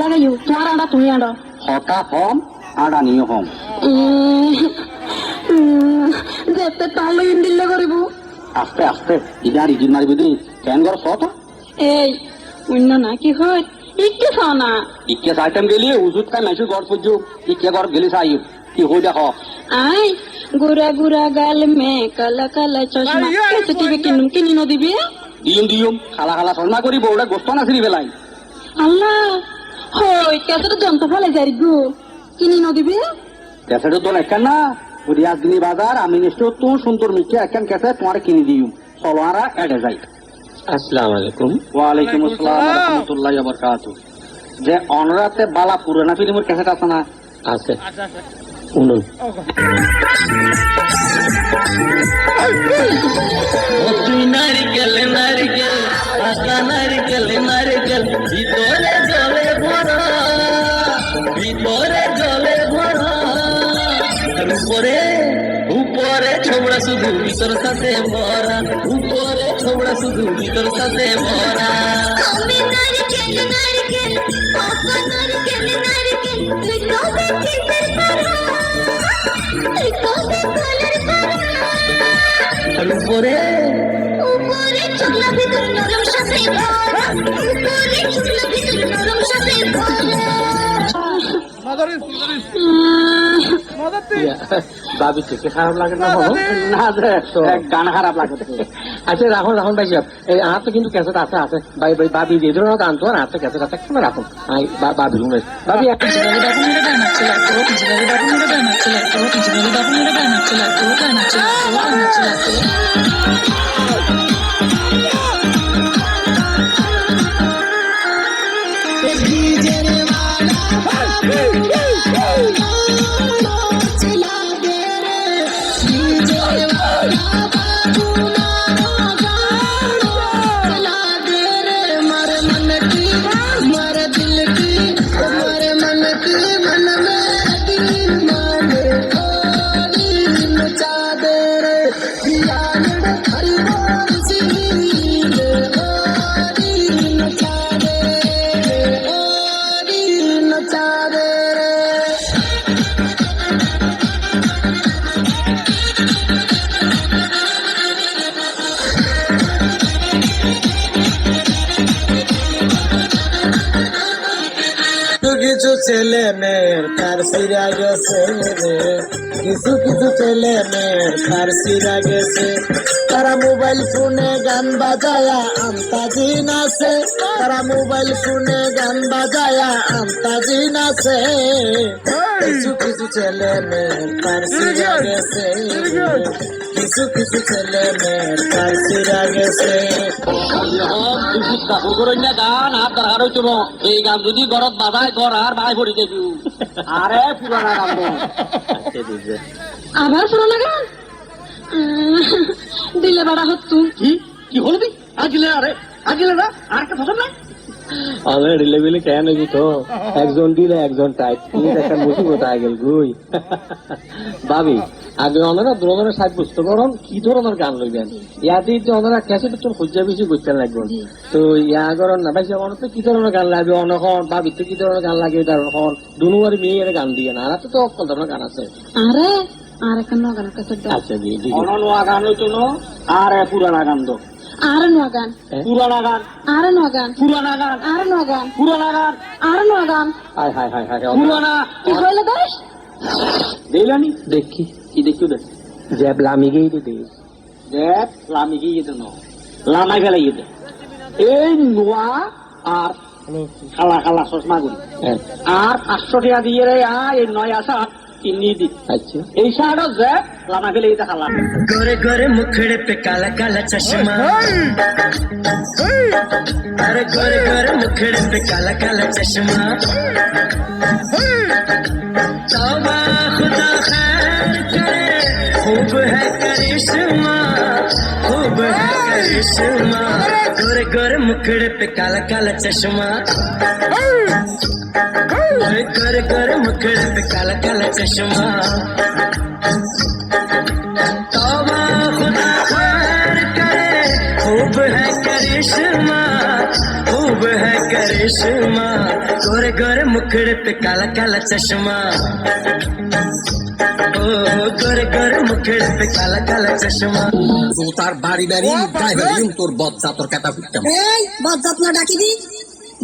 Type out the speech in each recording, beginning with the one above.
লাগাইও তোমার আন্ডা তুমি আন্ডা হতা হম আর আনিও হম যেতে তাহলে ইন্দিল্লা করিব আস্তে আস্তে ইদার ইদিন মারিবি দি কেন ঘর সত এই অন্য না কি হয় ইকে খাও না ইকে সাইটেম গেলি উজুত কাই মেসু ঘর পুজু ইকে ঘর গেলি সাই কি হই দেখ আই গুরা গুরা গাল মে কালা কালা চশমা কেসে টিভি কিনুম কিনি দিবি দিম দিম খালা খালা সজনা করি বউটা গোস্ত না সিরি বেলাই আল্লাহ হই কেসে যন্ত্র ফেলে যাই গো। কিনি ন দিবি ক্যাসেট তো একখান না রিয়াজ বাজার আমি নিশ্চয় তো সুন্দর মিকে একখান ক্যাসেট তোমার কিনে দিও চলো আর এডে যাই আসসালামু আলাইকুম। ওয়ালাইকুম আসসালাম রহমতুল্লাহ বরকাত যে অনরাতে বালা পুরানা ফিল্মের ক্যাসেট আছে না? আছে। শুনুন। নারিকেল নারিকেল নারিকেল নারিকেল ভিতরে ভিতরে জলে ভরা উপরে উপরে ছোবড়া শুধু ভিতর সাথে ভরা উপরে ছোবড়া শুধু ভিতর সাথে আর উপরে উপরে চুলা ভিতর নরম সাথে ভরা। বাবি থেকে খারাপ লাগে না বাবা না গান খারাপ লাগে আচ্ছা রাখুন রাখুন ভাই সাহেব এই আমার তো কিন্তু ক্যাসেট আছে আছে ভাই ভাই বাবি যে ধরনের গান তো আর তো ক্যাসেট আছে কেন রাখুন আই বা- বাবি একটা কিছু কিছু ছেলে মেয়ের তার সিরা গেছে রে কিছু কিছু ছেলে মেয়ের তার সিরা গেছে তারা মোবাইল ফোনে গান বাজায়া আন্তাজি নাচে তারা মোবাইল ফোনে গান বাজায়া আন্তাজি নাচে কিছু কিছু ছেলে মেয়ের তার গেছে কিছু কিছু ছেলে মেয়ের তার গেছে গান আর দরকার হইতো এই গান যদি ঘরত বাজায় ঘর আর বাই পড়ি দেবি আরে পুরানা গান। আবার শুনো লাগা দিলে বাড়া হতো কি কি হলো দি আগিলে আরে আগিলে না আর কে ফসল নাই আমার রিলেবেলে কেন হইবি তো একজন দিলে একজন টাইট তুমি একটা মুসিবত আগে গেল গুই। ভাবি আগে ওনারা ধরনের সাজ বুঝতে পারেন কি ধরনের গান লইবেন? ইয়াতে যে ওনারা ক্যাসেট তো খুঁজা বেশি বুঝতে লাগবে। তো ইয়া করেন না ভাই তো কি ধরনের গান লাগবে? অনখন ভাবি তো কি ধরনের গান লাগে তার এখন দুনুয়ার মেয়ের গান দিয়ে না। আর তো অকল ধরনের গান আছে। আরে আর একটা নগান কাছে আচ্ছা জি জি অন গান হইতো না আর এ পুরানা গান তো। আর নগান পুরানা গান আর নগান পুরানা গান আর নগান পুরানা গান আর নগান হাই হাই হাই হাই পুরানা কি কইলে দাস দেইলানি দেখি কি দেখিও দে জ্যাব লামি গেই তো দেখ দেখ লামি কি ন লামাই ফেলাই দে এই নোয়া আর খালা খালা চশমা গুলি হ্যাঁ আর পাঁচশো টাকা দিয়ে রে আ এই নয় আসা किन्नी दी अच्छा इशारो जो लाना के लिए था ला गोरे गोरे मुखड़े पे काला काला चश्मा अरे गोरे गोरे मुखड़े पे काला काला चश्मा तौबा खुदा खैर करे खूब है करिश्मा खूब है करिश्मा गोरे गोरे मुखड़े पे काला काला चश्मा गोरे गोरे गोरे मुखड़े पे काला काला चश्मा तौबा खुदा खैर करे खूब है करिश्मा खूब है करिश्मा गोरे गोरे मुखड़े पे काला काला चश्मा ओ गोरे गोरे मुखड़े पे काला काला चश्मा তো তার বাড়ি বাড়ি গায়ে ফেলিম তোর বজ্জা তোর কাটা ফুটতাম এই বজ্জাত না ডাকিবি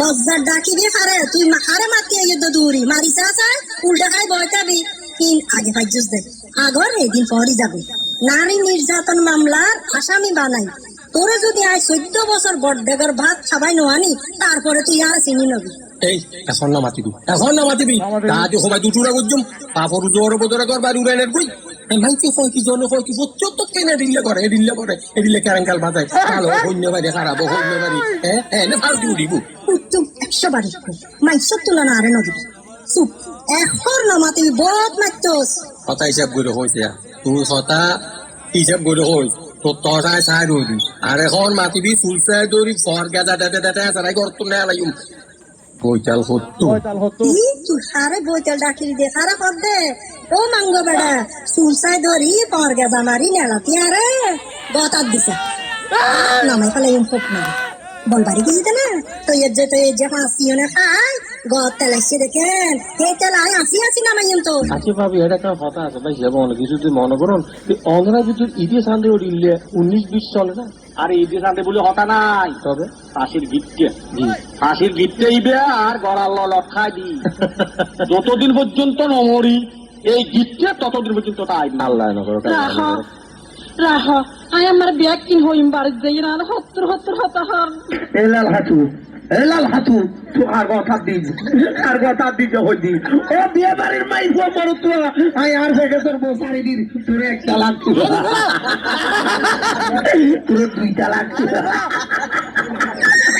বজ্জাত ডাকিবি হারে, তুই হারে মাতি তো দূরি মারিস আছে উল্টা খাই বয়তাবি তিন আগে পাইছিস দে। আগর এদিন পরই যাবে। নারী নির্যাতন মামলার আসামি বানাই। তোরে যদি আজ চোদ্দ বছর বড্ডেগর ভাত খাবাই নোয়ানি তারপরে তুই আর চিনি নবি। এই, এখন না মাতিবি। এখন না মাতিবি। কাজে সবাই দুটুরা করছুম পাপর জোর বদরে কর বাড়ি উড়াইনের কই মাইতে কয় কি জন কয় কি? বচ্চর তো কেনে দিল্লে করে? এ দিল্লে করে? এ দিল্লে কেরাঙ্কাল বাজায়। ভালো হইন্য খারাপ হইন্য বাড়ি হ্যাঁ হ্যাঁ ফালতু উড়িব। উত্তুম একশো বাড়ি। মাইসর তুলনা আরে নদী চুপ। এখন নমাতিবি বহুত মাইতোস কথা হিসাব করে হয়েছে। তুই কথা হিসাব করে হই তোর তসায় আর এখন মাতিবি দৌড়ি ফর গাদা সারাই না তুই সারে দে সারা কর দে। ও মাঙ্গো বেড়া সুলসাই ধরি পর গেজা মারি নেলাতি আরে। গতার দিছে। নামাই ফেলে ইম ফোক না বাড়ি গেছিতে না? তো এর যে তো এর যে না খাই গত তেল আসছে দেখেন। হে তেল আয় আসি আসি নামাই ইম তো। আচ্ছা ভাবি এটা একটা কথা আছে ভাই অনেক কিছু তুই মনে করুন অন্ধ্রা যদি ইতিহাস সান্দে উঠিলে উনিশ বিশ চলে না? আর এই দিয়ে সাথে বলে হতা নাই। তবে? ফাঁসির গিফটে জি। ফাঁসির গিফটে ইবে আর গড়াল লটখাই দি। যতদিন পর্যন্ত নমরি এই গিফটে ততদিন পর্যন্ত তাই। আল্লাহ নগর। রাহ আই আমার ব্যাগ কিন হইম বাড়িতে যাই না হত্তর হত্তর হতা হন এলাল হাতু এলাল হাতু তো আর কথা দিন আর কথা দিতে হইদি ও বিয়ে বাড়ির মাই গো মরু তো আই আর থেকে তোর বসারি দিন। তোর একটা লাগতো তোরে দুইটা লাগতো তোর